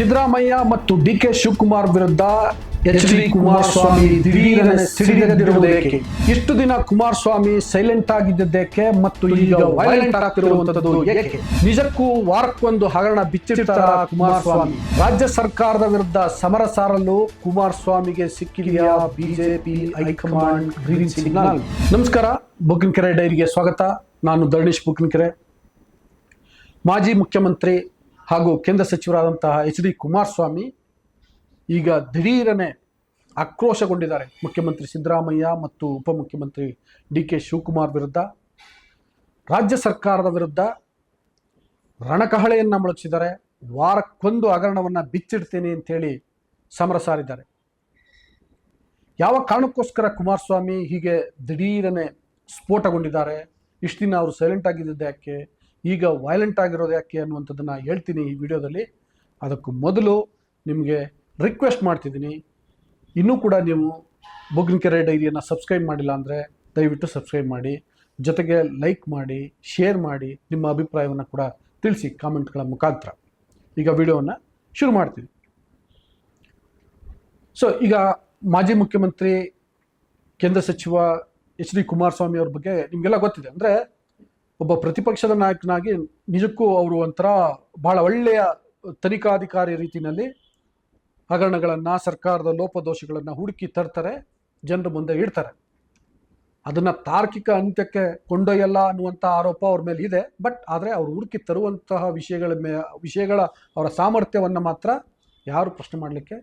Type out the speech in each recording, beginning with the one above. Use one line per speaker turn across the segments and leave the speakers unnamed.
ಸಿದ್ದರಾಮಯ್ಯ ಮತ್ತು D K Shivakumar ವಿರುದ್ಧ H D Kumaraswamy ದಿಢೀರನೆ ಸಿಡಿದೆದ್ದಿರುವುದೇಕೆ? ಇಷ್ಟು ದಿನ ಕುಮಾರಸ್ವಾಮಿ ಸೈಲೆಂಟ್ ಆಗಿದ್ದಕ್ಕೆ ಮತ್ತು ಈಗ ವೈಲೆಂಟ್ ಆಗ್ತಿರುವಂತದ್ದು ಏಕೆ? ನಿಜಕ್ಕೂ ವಾರಕ್ಕೊಂದು ಹಗರಣ ಬಿಚ್ಚಿಡ್ತಾರ ಕುಮಾರಸ್ವಾಮಿ? ರಾಜ್ಯ ಸರ್ಕಾರದ ವಿರುದ್ಧ ಸಮರ ಸಾರಲು ಕುಮಾರಸ್ವಾಮಿಗೆ ಸಿಕ್ಕಿದೆಯಾ BJP high command green signal? ನಮಸ್ಕಾರ ಬುಕ್ಕಿನಕೆರೆ ಡೈರಿಗೆ ಸ್ವಾಗತ. ನಾನು ಧರಣೀಶ್ ಬುಕ್ಕಿನಕೆರೆ. ಮಾಜಿ ಮುಖ್ಯಮಂತ್ರಿ ಹಾಗೂ ಕೇಂದ್ರ ಸಚಿವರಾದಂತಹ ಎಚ್ ಡಿ ಕುಮಾರಸ್ವಾಮಿ ಈಗ ದಿಢೀರನೆ ಆಕ್ರೋಶಗೊಂಡಿದ್ದಾರೆ. ಮುಖ್ಯಮಂತ್ರಿ ಸಿದ್ದರಾಮಯ್ಯ ಮತ್ತು ಉಪಮುಖ್ಯಮಂತ್ರಿ ಡಿ ಕೆ ಶಿವಕುಮಾರ್ ವಿರುದ್ಧ. ರಾಜ್ಯ ಸರ್ಕಾರದ ವಿರುದ್ಧ ರಣಕಹಳೆಯನ್ನು ಮೊಳಗಿಸಿದ್ದಾರೆ. ವಾರಕ್ಕೊಂದು ಹಗರಣವನ್ನು ಬಿಚ್ಚಿಡ್ತೇನೆ ಅಂತೇಳಿ ಸಮರ ಸಾರಿದ್ದಾರೆ ಯಾವ ಕಾರಣಕ್ಕೋಸ್ಕರ ಕುಮಾರಸ್ವಾಮಿ ಹೀಗೆ ದಿಢೀರನೆ ಸ್ಫೋಟಗೊಂಡಿದ್ದಾರೆ? ಇಷ್ಟು ದಿನ ಅವರು ಸೈಲೆಂಟ್ ಆಗಿದ್ದಿದ್ದು ಯಾಕೆ? ಈಗ ವೈಲೆಂಟ್ ಆಗಿರೋದು ಯಾಕೆ ಅನ್ನುವಂಥದ್ದನ್ನು ಹೇಳ್ತೀನಿ ಈ ವಿಡಿಯೋದಲ್ಲಿ. ಅದಕ್ಕೂ ಮೊದಲು ನಿಮಗೆ ರಿಕ್ವೆಸ್ಟ್ ಮಾಡ್ತಿದ್ದೀನಿ. ಇನ್ನೂ ಕೂಡ ನೀವು ಬೊಗ್ಗಿನಕೆರೆ ಡೈರಿಯನ್ನು ಸಬ್ಸ್ಕ್ರೈಬ್ ಮಾಡಿಲ್ಲ ಅಂದರೆ ದಯವಿಟ್ಟು ಸಬ್ಸ್ಕ್ರೈಬ್ ಮಾಡಿ. ಜೊತೆಗೆ ಲೈಕ್ ಮಾಡಿ ಶೇರ್ ಮಾಡಿ, ನಿಮ್ಮ ಅಭಿಪ್ರಾಯವನ್ನು ಕೂಡ ತಿಳಿಸಿ ಕಾಮೆಂಟ್ಗಳ ಮುಖಾಂತರ. ಈಗ ವಿಡಿಯೋವನ್ನು ಶುರು ಮಾಡ್ತೀನಿ. ಸೊ ಈಗ ಮಾಜಿ ಮುಖ್ಯಮಂತ್ರಿ, ಕೇಂದ್ರ ಸಚಿವ ಎಚ್ ಡಿ ಕುಮಾರಸ್ವಾಮಿ ಅವ್ರ ಬಗ್ಗೆ ನಿಮಗೆಲ್ಲ ಗೊತ್ತಿದೆ. ಅಂದರೆ ಒಬ್ಬ ಪ್ರತಿಪಕ್ಷದ ನಾಯಕನಾಗಿ ನಿಜಕ್ಕೂ ಅವರು ಒಂಥರ ಬಹಳ ಒಳ್ಳೆಯ ತನಿಖಾಧಿಕಾರಿ ರೀತಿಯಲ್ಲಿ ಹಗರಣಗಳನ್ನು, ಸರ್ಕಾರದ ಲೋಪದೋಷಗಳನ್ನು ಹುಡುಕಿ ತರ್ತಾರೆ, ಜನರ ಮುಂದೆ ಇಡ್ತಾರೆ. ಅದನ್ನು ತಾರ್ಕಿಕ ಅಂತ್ಯಕ್ಕೆ ಕೊಂಡೊಯ್ಯಲ್ಲ ಅನ್ನುವಂಥ ಆರೋಪ ಅವ್ರ ಮೇಲೆ ಇದೆ. ಬಟ್ ಆದರೆ ಅವರು ಹುಡುಕಿ ತರುವಂತಹ ವಿಷಯಗಳ ಮೇ, ವಿಷಯಗಳ ಅವರ ಸಾಮರ್ಥ್ಯವನ್ನು ಮಾತ್ರ ಯಾರು ಪ್ರಶ್ನೆ ಮಾಡಲಿಕ್ಕೆ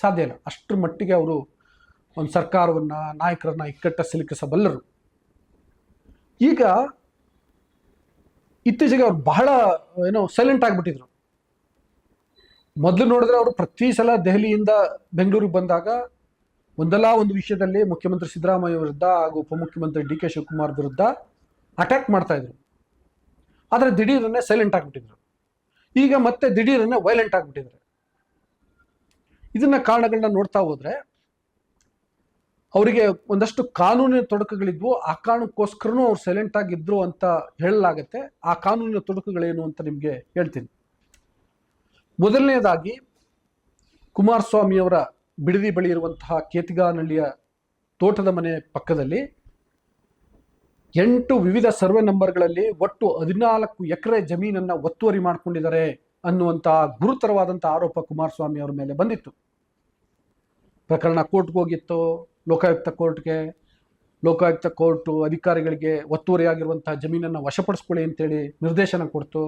ಸಾಧ್ಯ ಇಲ್ಲ. ಅಷ್ಟರ ಮಟ್ಟಿಗೆ ಅವರು ಒಂದು ಸರ್ಕಾರವನ್ನು ನಾಯಕರನ್ನ ಇಕ್ಕಟ್ಟ ಸಿಲುಕಿಸಬಲ್ಲರು. ಈಗ ಇತ್ತೀಚೆಗೆ ಅವ್ರು ಬಹಳ, ಏನೋ ಸೈಲೆಂಟ್ ಆಗಿಬಿಟ್ಟಿದ್ರು. ಮೊದಲು ನೋಡಿದ್ರೆ ಅವರು ಪ್ರತಿ ಸಲ ದೆಹಲಿಯಿಂದ ಬೆಂಗಳೂರಿಗೆ ಬಂದಾಗ ಒಂದಲ್ಲ ಒಂದು ವಿಷಯದಲ್ಲಿ ಮುಖ್ಯಮಂತ್ರಿ ಸಿದ್ದರಾಮಯ್ಯ ವಿರುದ್ಧ ಹಾಗೂ ಉಪಮುಖ್ಯಮಂತ್ರಿ ಡಿ ಕೆ ಶಿವಕುಮಾರ್ ವಿರುದ್ಧ ಅಟ್ಯಾಕ್ ಮಾಡ್ತಾ ಇದ್ರು. ಆದರೆ ದಿಢೀರನ್ನೇ ಸೈಲೆಂಟ್ ಆಗಿಬಿಟ್ಟಿದ್ರು. ಈಗ ಮತ್ತೆ ದಿಢೀರನ್ನೇ ವೈಲೆಂಟ್ ಆಗಿಬಿಟ್ಟಿದ್ದಾರೆ. ಇದನ್ನ ಕಾರಣಗಳನ್ನ ನೋಡ್ತಾ ಹೋದ್ರೆ ಅವರಿಗೆ ಒಂದಷ್ಟು ಕಾನೂನಿನ ತೊಡಕುಗಳಿದ್ವು. ಆ ಕಾರಣಕ್ಕೋಸ್ಕರನೂ ಅವ್ರು ಸೈಲೆಂಟ್ ಆಗಿದ್ರು ಅಂತ ಹೇಳಲಾಗತ್ತೆ. ಆ ಕಾನೂನಿನ ತೊಡಕುಗಳೇನು ಅಂತ ನಿಮಗೆ ಹೇಳ್ತೀನಿ. ಮೊದಲನೇದಾಗಿ ಕುಮಾರಸ್ವಾಮಿಯವರ ಬಿಡದಿ ಬಳಿ ಇರುವಂತಹ ಕೇತಿಗಾನಳ್ಳಿಯ ತೋಟದ ಮನೆ ಪಕ್ಕದಲ್ಲಿ ಎಂಟು ವಿವಿಧ ಸರ್ವೆ ನಂಬರ್ಗಳಲ್ಲಿ ಒಟ್ಟು ಹದಿನಾಲ್ಕು ಎಕರೆ ಜಮೀನನ್ನು ಒತ್ತುವರಿ ಮಾಡಿಕೊಂಡಿದ್ದಾರೆ ಅನ್ನುವಂತಹ ಗುರುತರವಾದಂಥ ಆರೋಪ ಕುಮಾರಸ್ವಾಮಿ ಅವರ ಮೇಲೆ ಬಂದಿತ್ತು. ಪ್ರಕರಣ ಕೋರ್ಟ್ಗೆ ಹೋಗಿತ್ತು ಲೋಕಾಯುಕ್ತ ಕೋರ್ಟ್ಗೆ, ಲೋಕಾಯುಕ್ತ ಕೋರ್ಟು ಅಧಿಕಾರಿಗಳಿಗೆ ಒತ್ತುವರಿಯಾಗಿರುವಂಥ ಜಮೀನನ್ನು ವಶಪಡಿಸ್ಕೊಳ್ಳಿ ಅಂತೇಳಿ ನಿರ್ದೇಶನ ಕೊಡ್ತು.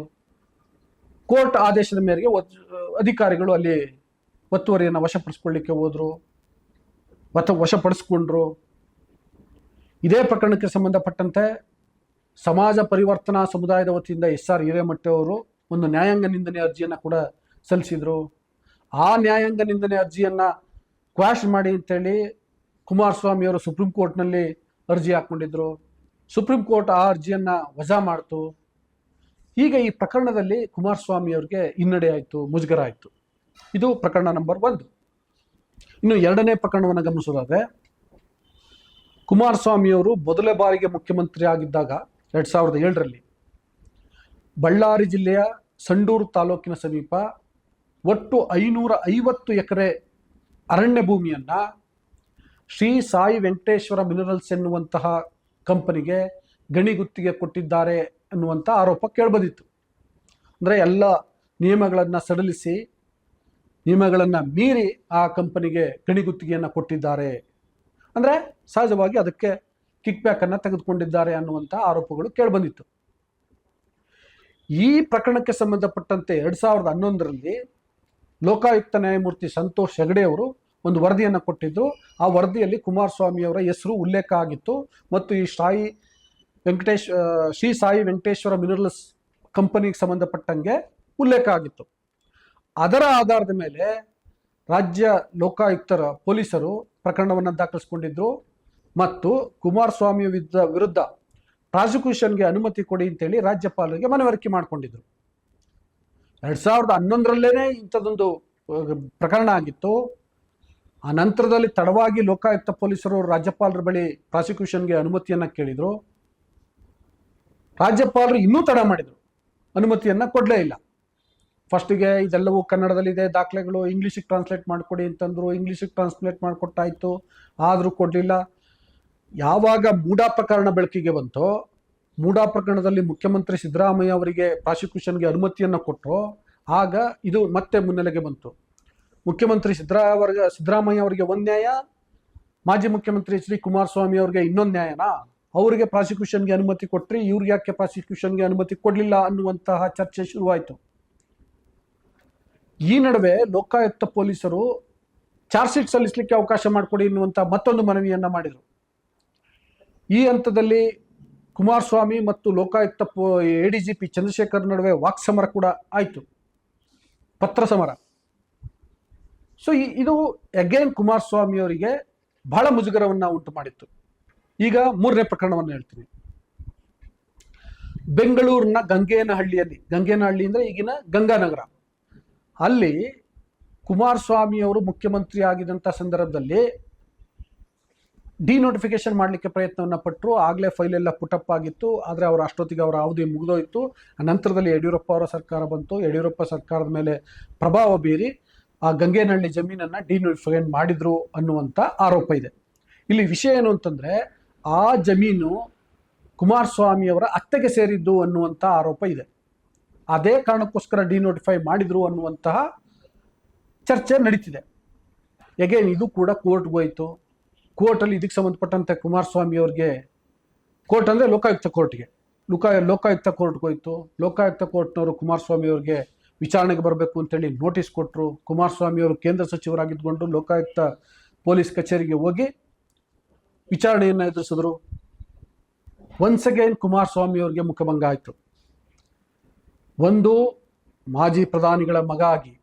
ಕೋರ್ಟ್ ಆದೇಶದ ಮೇರೆಗೆ ಅಧಿಕಾರಿಗಳು ಅಲ್ಲಿ ಒತ್ತುವರಿಯನ್ನು ವಶಪಡಿಸ್ಕೊಳ್ಳಿಕ್ಕೆ ಹೋದರು, ಮತ್ತು ವಶಪಡಿಸ್ಕೊಂಡ್ರು. ಇದೇ ಪ್ರಕರಣಕ್ಕೆ ಸಂಬಂಧಪಟ್ಟಂತೆ ಸಮಾಜ ಪರಿವರ್ತನಾ ಸಮುದಾಯದ ವತಿಯಿಂದ ಎಸ್ ಆರ್ ಹಿರೇಮಠ ಅವರು ಒಂದು ನ್ಯಾಯಾಂಗ ನಿಂದನೆ ಅರ್ಜಿಯನ್ನು ಕೂಡ ಸಲ್ಲಿಸಿದ್ರು. ಆ ನ್ಯಾಯಾಂಗ ನಿಂದನೆ ಅರ್ಜಿಯನ್ನು ಕ್ವಾಶ್ ಮಾಡಿ ಅಂತೇಳಿ ಕುಮಾರಸ್ವಾಮಿ ಅವರು ಸುಪ್ರೀಂ ಕೋರ್ಟ್ನಲ್ಲಿ ಅರ್ಜಿ ಹಾಕ್ಕೊಂಡಿದ್ರು. ಸುಪ್ರೀಂ ಕೋರ್ಟ್ ಆ ಅರ್ಜಿಯನ್ನು ವಜಾ ಮಾಡ್ತು. ಈಗ ಈ ಪ್ರಕರಣದಲ್ಲಿ ಕುಮಾರಸ್ವಾಮಿ ಅವರಿಗೆ ಹಿನ್ನಡೆ ಆಯಿತು, ಮುಜುಗರ ಆಯಿತು. ಇದು ಪ್ರಕರಣ ನಂಬರ್ ಒಂದು. ಇನ್ನು ಎರಡನೇ ಪ್ರಕರಣವನ್ನು ಗಮನಿಸೋದಾದ್ರೆ ಕುಮಾರಸ್ವಾಮಿಯವರು ಮೊದಲ ಬಾರಿಗೆ ಮುಖ್ಯಮಂತ್ರಿ ಆಗಿದ್ದಾಗ ಎರಡ್ ಸಾವಿರದ ಏಳರಲ್ಲಿ ಬಳ್ಳಾರಿ ಜಿಲ್ಲೆಯ ಸಂಡೂರು ತಾಲೂಕಿನ ಸಮೀಪ ಒಟ್ಟು ಐನೂರ ಐವತ್ತು ಎಕರೆ ಅರಣ್ಯ ಭೂಮಿಯನ್ನ ಶ್ರೀ ಸಾಯಿ ವೆಂಕಟೇಶ್ವರ ಮಿನರಲ್ಸ್ ಎನ್ನುವಂತಹ ಕಂಪನಿಗೆ ಗಣಿ ಗುತ್ತಿಗೆ ಕೊಟ್ಟಿದ್ದಾರೆ ಅನ್ನುವಂಥ ಆರೋಪ ಕೇಳಿಬಂದಿತ್ತು. ಅಂದರೆ ಎಲ್ಲ ನಿಯಮಗಳನ್ನು ಸಡಿಲಿಸಿ, ನಿಯಮಗಳನ್ನು ಮೀರಿ ಆ ಕಂಪನಿಗೆ ಗಣಿ ಗುತ್ತಿಗೆಯನ್ನು ಕೊಟ್ಟಿದ್ದಾರೆ. ಅಂದರೆ ಸಹಜವಾಗಿ ಅದಕ್ಕೆ ಕಿಕ್ ಬ್ಯಾಕನ್ನು ತೆಗೆದುಕೊಂಡಿದ್ದಾರೆ ಅನ್ನುವಂಥ ಆರೋಪಗಳು ಕೇಳಿಬಂದಿತ್ತು. ಈ ಪ್ರಕರಣಕ್ಕೆ ಸಂಬಂಧಪಟ್ಟಂತೆ ಎರಡು ಸಾವಿರದ ಹನ್ನೊಂದರಲ್ಲಿ ಲೋಕಾಯುಕ್ತ ನ್ಯಾಯಮೂರ್ತಿ ಸಂತೋಷ್ ಹೆಗಡೆ ಅವರು ಒಂದು ವರದಿಯನ್ನು ಕೊಟ್ಟಿದ್ದು ಆ ವರದಿಯಲ್ಲಿ ಕುಮಾರಸ್ವಾಮಿಯವರ ಹೆಸರು ಉಲ್ಲೇಖ ಆಗಿತ್ತು. ಮತ್ತು ಈ ಸಾಯಿ ವೆಂಕಟೇಶ್ ಶ್ರೀ ಸಾಯಿ ವೆಂಕಟೇಶ್ವರ ಮಿನರಲ್ಸ್ ಕಂಪನಿಗೆ ಸಂಬಂಧಪಟ್ಟಂಗೆ ಉಲ್ಲೇಖ ಆಗಿತ್ತು. ಅದರ ಆಧಾರದ ಮೇಲೆ ರಾಜ್ಯ ಲೋಕಾಯುಕ್ತರ ಪೊಲೀಸರು ಪ್ರಕರಣವನ್ನು ದಾಖಲಿಸಿಕೊಂಡಿದ್ರು. ಮತ್ತು ಕುಮಾರಸ್ವಾಮಿ ವಿರುದ್ಧ ಪ್ರಾಸಿಕ್ಯೂಷನ್ಗೆ ಅನುಮತಿ ಕೊಡಿ ಅಂತೇಳಿ ರಾಜ್ಯಪಾಲರಿಗೆ ಮನವರಿಕೆ ಮಾಡಿಕೊಂಡಿದ್ರು. ಎರಡು ಸಾವಿರದ ಹನ್ನೊಂದರಲ್ಲೇನೆ ಇಂಥದ್ದೊಂದು ಪ್ರಕರಣ ಆಗಿತ್ತು. ಆ ನಂತರದಲ್ಲಿ ತಡವಾಗಿ ಲೋಕಾಯುಕ್ತ ಪೊಲೀಸರು ರಾಜ್ಯಪಾಲರ ಬಳಿ ಪ್ರಾಸಿಕ್ಯೂಷನ್ಗೆ ಅನುಮತಿಯನ್ನ ಕೇಳಿದ್ರು. ರಾಜ್ಯಪಾಲರು ಇನ್ನೂ ತಡ ಮಾಡಿದ್ರು. ಅನುಮತಿಯನ್ನ ಕೊಡಲೇ ಇಲ್ಲ. ಫಸ್ಟಿಗೆ ಇದೆಲ್ಲವೂ ಕನ್ನಡದಲ್ಲಿದೆ, ದಾಖಲೆಗಳು ಇಂಗ್ಲೀಷಿಗೆ ಟ್ರಾನ್ಸ್ಲೇಟ್ ಮಾಡಿಕೊಡಿ ಅಂತಂದ್ರು, ಇಂಗ್ಲೀಷಿಗೆ ಟ್ರಾನ್ಸ್ಲೇಟ್ ಮಾಡಿಕೊಟ್ಟಾಯಿತು, ಆದರೂ ಕೊಡಲಿಲ್ಲ. ಯಾವಾಗ ಮೂಡಾ ಪ್ರಕರಣ ಬೆಳಕಿಗೆ ಬಂತೋ, ಮೂಡಾ ಪ್ರಕರಣದಲ್ಲಿ ಮುಖ್ಯಮಂತ್ರಿ ಸಿದ್ದರಾಮಯ್ಯ ಅವರಿಗೆ ಪ್ರಾಸಿಕ್ಯೂಷನ್ಗೆ ಅನುಮತಿಯನ್ನು ಕೊಟ್ಟರು ಆಗ ಇದು ಮತ್ತೆ ಮುನ್ನೆಲೆಗೆ ಬಂತು. ಮುಖ್ಯಮಂತ್ರಿ ಸಿದ್ದರಾಮಯ್ಯ ಸಿದ್ದರಾಮಯ್ಯ ಅವರಿಗೆ ಒಂದು ನ್ಯಾಯ, ಮಾಜಿ ಮುಖ್ಯಮಂತ್ರಿ ಎಚ್ ಡಿ ಕುಮಾರಸ್ವಾಮಿ ಅವರಿಗೆ ಇನ್ನೊಂದು ನ್ಯಾಯನಾ? ಅವರಿಗೆ ಪ್ರಾಸಿಕ್ಯೂಷನ್ಗೆ ಅನುಮತಿ ಕೊಟ್ಟರೆ ಇವ್ರಿಗೆ ಯಾಕೆ ಪ್ರಾಸಿಕ್ಯೂಷನ್ಗೆ ಅನುಮತಿ ಕೊಡಲಿಲ್ಲ ಅನ್ನುವಂತಹ ಚರ್ಚೆ ಶುರುವಾಯಿತು. ಈ ನಡುವೆ ಲೋಕಾಯುಕ್ತ ಪೊಲೀಸರು ಚಾರ್ಜ್ ಶೀಟ್ ಸಲ್ಲಿಸಲಿಕ್ಕೆ ಅವಕಾಶ ಮಾಡಿಕೊಡಿ ಎನ್ನುವಂಥ ಮತ್ತೊಂದು ಮನವಿಯನ್ನು ಮಾಡಿದರು. ಈ ಹಂತದಲ್ಲಿ ಕುಮಾರಸ್ವಾಮಿ ಮತ್ತು Lokayukta A D G P Chandrashekar ನಡುವೆ ವಾಕ್ಸಮರ ಕೂಡ ಆಯಿತು. ಪತ್ರ ಸಮರ ಸೊ ಇದು ಅಗೇನ್ ಕುಮಾರಸ್ವಾಮಿ ಅವರಿಗೆ ಬಹಳ ಮುಜುಗರವನ್ನ ಉಂಟು ಮಾಡಿತ್ತು. ಈಗ ಮೂರನೇ ಪ್ರಕರಣವನ್ನು ಹೇಳ್ತೀನಿ. ಬೆಂಗಳೂರಿನ ಗಂಗೇನಹಳ್ಳಿಯಲ್ಲಿ, ಗಂಗೇನಹಳ್ಳಿ ಅಂದ್ರೆ ಈಗಿನ ಗಂಗಾನಗರ. ಅಲ್ಲಿ ಕುಮಾರಸ್ವಾಮಿ ಅವರು ಮುಖ್ಯಮಂತ್ರಿ ಆಗಿದಂಥ ಸಂದರ್ಭದಲ್ಲಿ ಡಿನೋಟಿಫಿಕೇಶನ್ ಮಾಡಲಿಕ್ಕೆ ಪ್ರಯತ್ನವನ್ನು ಪಟ್ಟರು ಆಗಲೇ ಫೈಲ್ ಎಲ್ಲ ಪುಟಪ್ ಆಗಿತ್ತು, ಆದರೆ ಅವರ ಅಷ್ಟೊತ್ತಿಗೆ ಅವರ ಅವಧಿ ಮುಗಿದೋಯ್ತು. ನಂತರದಲ್ಲಿ ಯಡಿಯೂರಪ್ಪ ಅವರ ಸರ್ಕಾರ ಬಂತು, ಯಡಿಯೂರಪ್ಪ ಸರ್ಕಾರದ ಮೇಲೆ ಪ್ರಭಾವ ಬೀರಿ ಆ ಗಂಗೇನಹಳ್ಳಿ ಜಮೀನನ್ನು ಡಿನೋಟಿಫೈ ಮಾಡಿದ್ರು ಅನ್ನುವಂಥ ಆರೋಪ ಇದೆ. ಇಲ್ಲಿ ವಿಷಯ ಏನು ಅಂತಂದರೆ, ಆ ಜಮೀನು ಕುಮಾರಸ್ವಾಮಿ ಅವರ ಅತ್ತೆಗೆ ಸೇರಿದ್ದು ಅನ್ನುವಂಥ ಆರೋಪ ಇದೆ. ಅದೇ ಕಾರಣಕ್ಕೋಸ್ಕರ ಡಿನೋಟಿಫೈ ಮಾಡಿದ್ರು ಅನ್ನುವಂತಹ ಚರ್ಚೆ ನಡೀತಿದೆ. ಎಗೇನ್ ಇದು ಕೂಡ ಕೋರ್ಟ್ಗೆ ಹೋಯಿತು. ಕೋರ್ಟಲ್ಲಿ ಇದಕ್ಕೆ ಸಂಬಂಧಪಟ್ಟಂತೆ ಕುಮಾರಸ್ವಾಮಿ ಅವ್ರಿಗೆ ಕೋರ್ಟ್ ಅಂದರೆ ಲೋಕಾಯುಕ್ತ ಕೋರ್ಟ್ಗೆ. ಲೋಕ, ಲೋಕಾಯುಕ್ತ ಕೋರ್ಟ್ಗೆ ಹೋಯ್ತು. ಲೋಕಾಯುಕ್ತ ಕೋರ್ಟ್ನವರು ಕುಮಾರಸ್ವಾಮಿ ಅವ್ರಿಗೆ ವಿಚಾರಣೆಗೆ ಬರಬೇಕು ಅಂತೇಳಿ ನೋಟಿಸ್ ಕೊಟ್ಟರು ಕುಮಾರಸ್ವಾಮಿ ಅವರು ಕೇಂದ್ರ ಸಚಿವರಾಗಿದ್ದುಕೊಂಡು ಲೋಕಾಯುಕ್ತ ಪೊಲೀಸ್ ಕಚೇರಿಗೆ ಹೋಗಿ ವಿಚಾರಣೆಯನ್ನು ಎದುರಿಸಿದ್ರು. ಒನ್ಸ್ ಅಗೇನ್ ಕುಮಾರಸ್ವಾಮಿ ಅವರಿಗೆ ಮುಖಭಂಗ ಆಯಿತು. ಒಂದು ಮಾಜಿ ಪ್ರಧಾನಿಗಳ ಮಗ ಆಗಿ,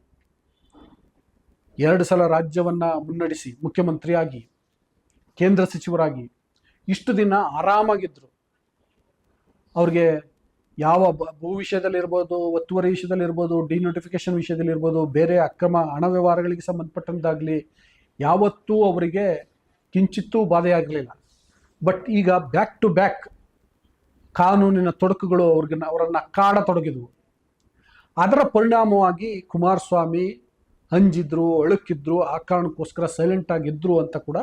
ಎರಡು ಸಲ ರಾಜ್ಯವನ್ನ ಮುನ್ನಡೆಸಿ ಮುಖ್ಯಮಂತ್ರಿಯಾಗಿ, ಕೇಂದ್ರ ಸಚಿವರಾಗಿ ಇಷ್ಟು ದಿನ ಆರಾಮಾಗಿದ್ದರು ಅವ್ರಿಗೆ ಯಾವ ಭೂ ವಿಷಯದಲ್ಲಿರ್ಬೋದು ಒತ್ತುವರಿ ವಿಷಯದಲ್ಲಿರ್ಬೋದು ಡಿನೋಟಿಫಿಕೇಶನ್ ವಿಷಯದಲ್ಲಿರ್ಬೋದು ಬೇರೆ ಅಕ್ರಮ ಹಣ ವ್ಯವಹಾರಗಳಿಗೆ ಸಂಬಂಧಪಟ್ಟಂತಾಗಲಿ, ಯಾವತ್ತೂ ಅವರಿಗೆ ಕಿಂಚಿತ್ತೂ ಬಾಧೆಯಾಗಲಿಲ್ಲ ಬಟ್ ಈಗ ಬ್ಯಾಕ್ ಟು ಬ್ಯಾಕ್ ಕಾನೂನಿನ ತೊಡಕುಗಳು ಅವ್ರಿಗೆ ಅವರನ್ನು ಕಾಡತೊಡಗಿದವು ಅದರ ಪರಿಣಾಮವಾಗಿ ಕುಮಾರಸ್ವಾಮಿ ಅಂಜಿದ್ರು, ಅಳುಕಿದ್ರು ಆ ಕಾರಣಕ್ಕೋಸ್ಕರ ಸೈಲೆಂಟ್ ಆಗಿದ್ರು ಅಂತ ಕೂಡ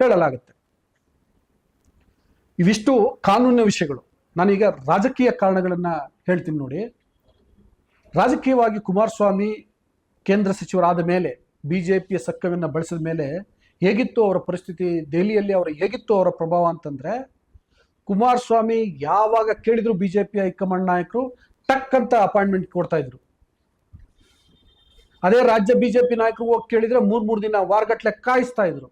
ಹೇಳಲಾಗುತ್ತೆ. ಇವಿಷ್ಟು ಕಾನೂನಿನ ವಿಷಯಗಳು. ನಾನೀಗ ರಾಜಕೀಯ ಕಾರಣಗಳನ್ನು ಹೇಳ್ತೀನಿ ನೋಡಿ. ರಾಜಕೀಯವಾಗಿ ಕುಮಾರಸ್ವಾಮಿ ಕೇಂದ್ರ ಸಚಿವರಾದ ಮೇಲೆ ಬಿ ಜೆ ಪಿಯ ಸಕ್ಕವನ್ನು ಬಳಸಿದ ಮೇಲೆ ಹೇಗಿತ್ತು ಅವರ ಪರಿಸ್ಥಿತಿ, ದೆಹಲಿಯಲ್ಲಿ ಅವರ ಹೇಗಿತ್ತು ಅವರ ಪ್ರಭಾವ ಅಂತಂದ್ರೆ, ಕುಮಾರಸ್ವಾಮಿ ಯಾವಾಗ ಕೇಳಿದ್ರು ಪಿ ಹೈಕಮಾಂಡ್ ನಾಯಕರು ಟಕ್ ಅಂತ ಅಪಾಯಿಂಟ್ಮೆಂಟ್ ಕೊಡ್ತಾ ಇದ್ರು. ಅದೇ ರಾಜ್ಯ ಬಿಜೆಪಿ ನಾಯಕರು ಹೋಗಿ ಕೇಳಿದ್ರೆ ಮೂರ್ ಮೂರು ದಿನ ವಾರಗಟ್ಲೆ ಕಾಯಿಸ್ತಾ ಇದ್ರು.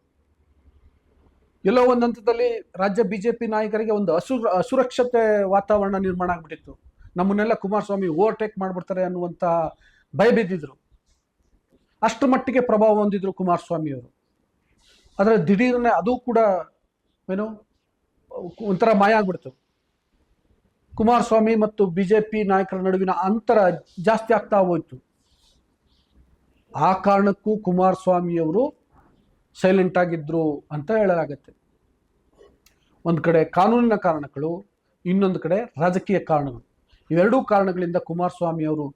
ಎಲ್ಲೋ ಒಂದು ಹಂತದಲ್ಲಿ ರಾಜ್ಯ ಬಿಜೆಪಿ ನಾಯಕರಿಗೆ ಒಂದು ಅಸು ಅಸುರಕ್ಷತೆ ವಾತಾವರಣ ನಿರ್ಮಾಣ ಆಗ್ಬಿಟ್ಟಿತ್ತು. ನಮ್ಮನ್ನೆಲ್ಲ ಕುಮಾರಸ್ವಾಮಿ ಓವರ್ಟೇಕ್ ಮಾಡ್ಬಿಡ್ತಾರೆ ಅನ್ನುವಂತ ಭಯ ಬಿದ್ದಿದ್ರು. ಅಷ್ಟು ಮಟ್ಟಿಗೆ ಪ್ರಭಾವ ಹೊಂದಿದ್ರು ಕುಮಾರಸ್ವಾಮಿ ಅವರು. ಆದರೆ ದಿಢೀರನೆ ಅದು ಕೂಡ ಏನು, ಒಂಥರ ಮಾಯ ಆಗ್ಬಿಡ್ತು. ಕುಮಾರಸ್ವಾಮಿ ಮತ್ತು ಬಿಜೆಪಿ ನಾಯಕರ ನಡುವಿನ ಅಂತರ ಜಾಸ್ತಿ ಆಗ್ತಾ ಹೋಯ್ತು. ಆ ಕಾರಣಕ್ಕೂ ಕುಮಾರಸ್ವಾಮಿ ಅವರು ಸೈಲೆಂಟ್ ಆಗಿದ್ರು ಅಂತ ಹೇಳಲಾಗತ್ತೆ. ಒಂದು ಕಡೆ ಕಾನೂನಿನ ಕಾರಣಗಳು, ಇನ್ನೊಂದು ಕಡೆ ರಾಜಕೀಯ ಕಾರಣಗಳು. ಇವೆರಡೂ ಕಾರಣಗಳಿಂದ ಕುಮಾರಸ್ವಾಮಿ ಅವರು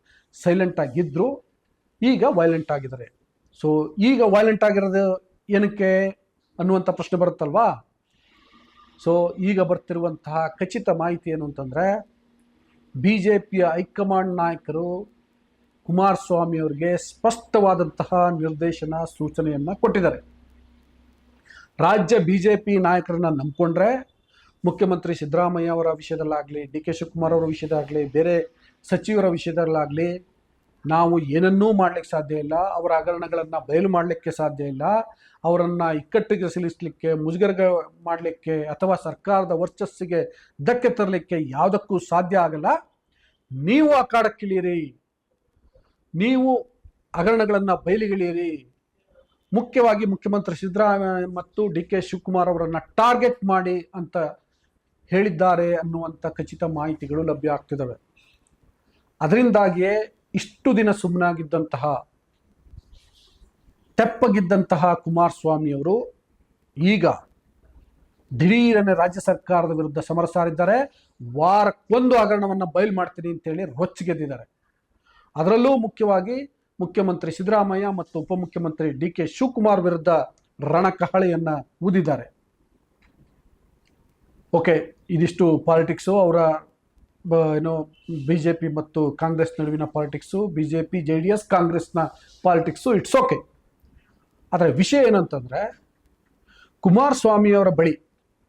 ಸೈಲೆಂಟ್ ಆಗಿದ್ರು, ಈಗ ವೈಲೆಂಟ್ ಆಗಿದ್ದಾರೆ. ಸೊ ಈಗ ವೈಲೆಂಟ್ ಆಗಿರೋದು ಏನಕ್ಕೆ ಅನ್ನುವಂಥ ಪ್ರಶ್ನೆ ಬರುತ್ತಲ್ವಾ? ಸೊ ಈಗ ಬರ್ತಿರುವಂತಹ ಖಚಿತ ಮಾಹಿತಿ ಏನು ಅಂತಂದ್ರೆ ಬಿ ಜೆ ಪಿಯ ಹೈಕಮಾಂಡ್ ನಾಯಕರು ಕುಮಾರಸ್ವಾಮಿ ಅವರಿಗೆ ಸ್ಪಷ್ಟವಾದಂತಹ ನಿರ್ದೇಶನ ಸೂಚನೆಯನ್ನ ಕೊಟ್ಟಿದ್ದಾರೆ. ರಾಜ್ಯ ಬಿಜೆಪಿ ನಾಯಕರನ್ನ ನಂಬಿಕೊಂಡ್ರೆ ಮುಖ್ಯಮಂತ್ರಿ ಸಿದ್ದರಾಮಯ್ಯ ಅವರ ವಿಷಯದಲ್ಲಾಗಲಿ, ಡಿ ಕೆ ಶಿವಕುಮಾರ್ ಅವರ ವಿಷಯದಾಗಲಿ ಬೇರೆ ಸಚಿವರ ವಿಷಯದಲ್ಲಾಗಲಿ ನಾವು ಏನನ್ನೂ ಮಾಡ್ಲಿಕ್ಕೆ ಸಾಧ್ಯ ಇಲ್ಲ. ಅವರ ಹಗರಣಗಳನ್ನು ಬಯಲು ಮಾಡಲಿಕ್ಕೆ ಸಾಧ್ಯ ಇಲ್ಲ. ಅವರನ್ನು ಇಕ್ಕಟ್ಟಿಗೆ ಸಿಲಿಸಲಿಕ್ಕೆ, ಮುಜುಗರಗ ಮಾಡಲಿಕ್ಕೆ ಅಥವಾ ಸರ್ಕಾರದ ವರ್ಚಸ್ಸಿಗೆ ಧಕ್ಕೆ ತರಲಿಕ್ಕೆ ಯಾವುದಕ್ಕೂ ಸಾಧ್ಯ ಆಗಲ್ಲ. ನೀವು ಅಖಾಡಕ್ಕಿಳಿಯಿರಿ ನೀವು ಹಗರಣಗಳನ್ನು ಬಯಲಿಗಿಳಿಯಿರಿ. ಮುಖ್ಯವಾಗಿ ಮುಖ್ಯಮಂತ್ರಿ ಸಿದ್ದರಾಮಯ್ಯ ಮತ್ತು ಡಿ ಕೆ ಶಿವಕುಮಾರ್ ಅವರನ್ನು ಟಾರ್ಗೆಟ್ ಮಾಡಿ ಅಂತ ಹೇಳಿದ್ದಾರೆ ಅನ್ನುವಂಥ ಖಚಿತ ಮಾಹಿತಿಗಳು ಲಭ್ಯ ಆಗ್ತಿದ್ದಾವೆ. ಅದರಿಂದಾಗಿಯೇ ಇಷ್ಟು ದಿನ ಸುಮ್ಮನಾಗಿದ್ದಂತಹ ತೆಪ್ಪಗಿದ್ದಂತಹ ಕುಮಾರಸ್ವಾಮಿಯವರು ಈಗ ದಿಢೀರನೆ ರಾಜ್ಯ ಸರ್ಕಾರದ ವಿರುದ್ಧ ಸಮರ ಸಾರಿದ್ದಾರೆ. ವಾರಕ್ಕೊಂದು ಹಗರಣವನ್ನು ಬಯಲು ಮಾಡ್ತೀನಿ ಅಂತೇಳಿ ರೊಚ್ಚಿಗೆದ್ದಿದ್ದಾರೆ. ಅದರಲ್ಲೂ ಮುಖ್ಯವಾಗಿ ಮುಖ್ಯಮಂತ್ರಿ ಸಿದ್ದರಾಮಯ್ಯ ಮತ್ತು ಉಪಮುಖ್ಯಮಂತ್ರಿ ಡಿ ಕೆ ಶಿವಕುಮಾರ್ ವಿರುದ್ಧ ರಣಕಹಳೆಯನ್ನ ಊದಿದ್ದಾರೆ. ಓಕೆ, ಇದಿಷ್ಟು ಪಾಲಿಟಿಕ್ಸು. ಅವರ ಏನು, ಬಿ ಜೆ ಪಿ ಮತ್ತು ಕಾಂಗ್ರೆಸ್ ನಡುವಿನ politics, B J P, J D S, ಕಾಂಗ್ರೆಸ್ನ ಪಾಲಿಟಿಕ್ಸು. It's okay. ಆದರೆ ವಿಷಯ ಏನಂತಂದರೆ ಕುಮಾರಸ್ವಾಮಿಯವರ ಬಳಿ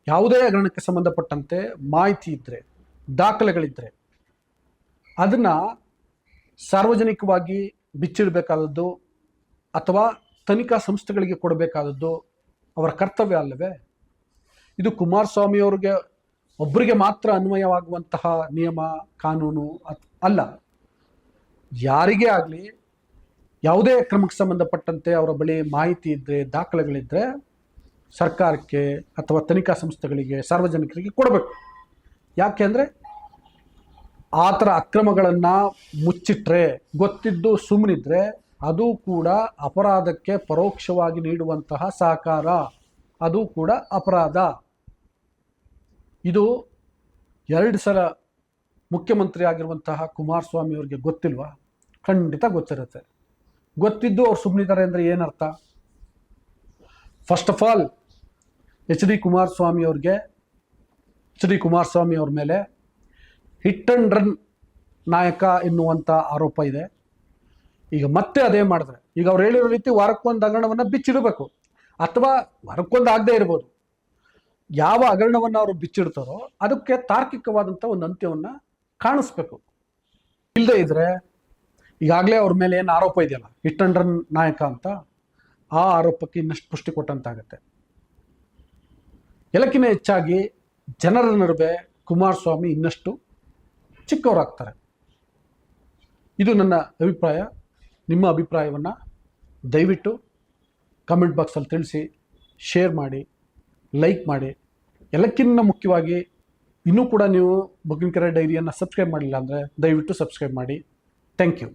ಯಾವುದೇ ಹಗರಣಕ್ಕೆ ಸಂಬಂಧಪಟ್ಟಂತೆ ಮಾಹಿತಿ ಇದ್ದರೆ ದಾಖಲೆಗಳಿದ್ದರೆ ಅದನ್ನು ಸಾರ್ವಜನಿಕವಾಗಿ ಬಿಚ್ಚಿಡಬೇಕಾದದ್ದು ಅಥವಾ ತನಿಖಾ ಸಂಸ್ಥೆಗಳಿಗೆ ಕೊಡಬೇಕಾದದ್ದು ಅವರ ಕರ್ತವ್ಯ ಅಲ್ಲವೇ? ಇದು ಕುಮಾರಸ್ವಾಮಿ ಅವರಿಗೆ ಒಬ್ಬರಿಗೆ ಮಾತ್ರ ಅನ್ವಯವಾಗುವಂತಹ ನಿಯಮ, ಕಾನೂನು ಅಲ್ಲ. ಯಾರಿಗೇ ಆಗಲಿ, ಯಾವುದೇ ಕ್ರಮಕ್ಕೆ ಸಂಬಂಧಪಟ್ಟಂತೆ ಅವರ ಬಳಿ ಮಾಹಿತಿ ಇದ್ದರೆ ದಾಖಲೆಗಳಿದ್ದರೆ ಸರ್ಕಾರಕ್ಕೆ ಅಥವಾ ತನಿಖಾ ಸಂಸ್ಥೆಗಳಿಗೆ, ಸಾರ್ವಜನಿಕರಿಗೆ ಕೊಡಬೇಕು. ಯಾಕೆ ಅಂದರೆ ಆ ಥರ ಅಕ್ರಮಗಳನ್ನು ಮುಚ್ಚಿಟ್ರೆ, ಗೊತ್ತಿದ್ದು ಸುಮ್ಮನಿದ್ರೆ ಅದು ಕೂಡ ಅಪರಾಧಕ್ಕೆ ಪರೋಕ್ಷವಾಗಿ ನೀಡುವಂತಹ ಸಹಕಾರ. ಅದು ಕೂಡ ಅಪರಾಧ. ಇದು ಎರಡು ಸಲ ಮುಖ್ಯಮಂತ್ರಿ ಆಗಿರುವಂತಹ ಕುಮಾರಸ್ವಾಮಿ ಅವರಿಗೆ ಗೊತ್ತಿಲ್ವಾ? ಖಂಡಿತ ಗೊತ್ತಿರುತ್ತೆ. ಗೊತ್ತಿದ್ದು ಅವ್ರು ಸುಮ್ಮನಿದ್ದಾರೆ ಅಂದರೆ ಏನರ್ಥ? First of all H D Kumaraswamy ಅವ್ರಿಗೆ, ಎಚ್ ಡಿ ಕುಮಾರಸ್ವಾಮಿ ಅವ್ರ ಮೇಲೆ ಹಿಟ್ ಅಂಡ್ ರನ್ ನಾಯಕ ಎನ್ನುವಂಥ ಆರೋಪ ಇದೆ. ಈಗ ಮತ್ತೆ ಅದೇ ಮಾಡಿದ್ರೆ, ಈಗ ಅವ್ರು ಹೇಳಿರೋ ರೀತಿ ವಾರಕ್ಕೊಂದು ಹಗರಣವನ್ನು ಬಿಚ್ಚಿಡಬೇಕು. ಅಥವಾ ವಾರಕ್ಕೊಂದು ಆಗದೆ ಇರ್ಬೋದು. ಯಾವ ಹಗರಣವನ್ನು ಅವರು ಬಿಚ್ಚಿಡ್ತಾರೋ ಅದಕ್ಕೆ ತಾರ್ಕಿಕವಾದಂಥ ಒಂದು ಅಂತ್ಯವನ್ನು ಕಾಣಿಸ್ಬೇಕು. ಇಲ್ಲದೆ ಇದ್ರೆ ಈಗಾಗಲೇ ಅವ್ರ ಮೇಲೆ ಏನು ಆರೋಪ ಇದೆಯಲ್ಲ ಹಿಟ್ ಅಂಡ್ ರನ್ ನಾಯಕ ಅಂತ, ಆ ಆರೋಪಕ್ಕೆ ಇನ್ನಷ್ಟು ಪುಷ್ಟಿ ಕೊಟ್ಟಂತಾಗತ್ತೆ. ಎಲ್ಲಕ್ಕಿಂತ ಹೆಚ್ಚಾಗಿ ಜನರ ನಡುವೆ ಕುಮಾರಸ್ವಾಮಿ ಇನ್ನಷ್ಟು ಚಿಕ್ಕವರಾಗ್ತಾರೆ. ಇದು ನನ್ನ ಅಭಿಪ್ರಾಯ. ನಿಮ್ಮ ಅಭಿಪ್ರಾಯವನ್ನು ದಯವಿಟ್ಟು ಕಮೆಂಟ್ ಬಾಕ್ಸಲ್ಲಿ ತಿಳಿಸಿ ಶೇರ್ ಮಾಡಿ ಲೈಕ್ ಮಾಡಿ. ಎಲ್ಲಕ್ಕಿಂತ ಮುಖ್ಯವಾಗಿ ಇನ್ನೂ ಕೂಡ ನೀವು ಬುಕಿಂಗ್ ಕೆರೆ ಡೈರಿಯನ್ನು ಸಬ್ಸ್ಕ್ರೈಬ್ ಮಾಡಿಲ್ಲ ಅಂದರೆ ದಯವಿಟ್ಟು ಸಬ್ಸ್ಕ್ರೈಬ್ ಮಾಡಿ. Thank you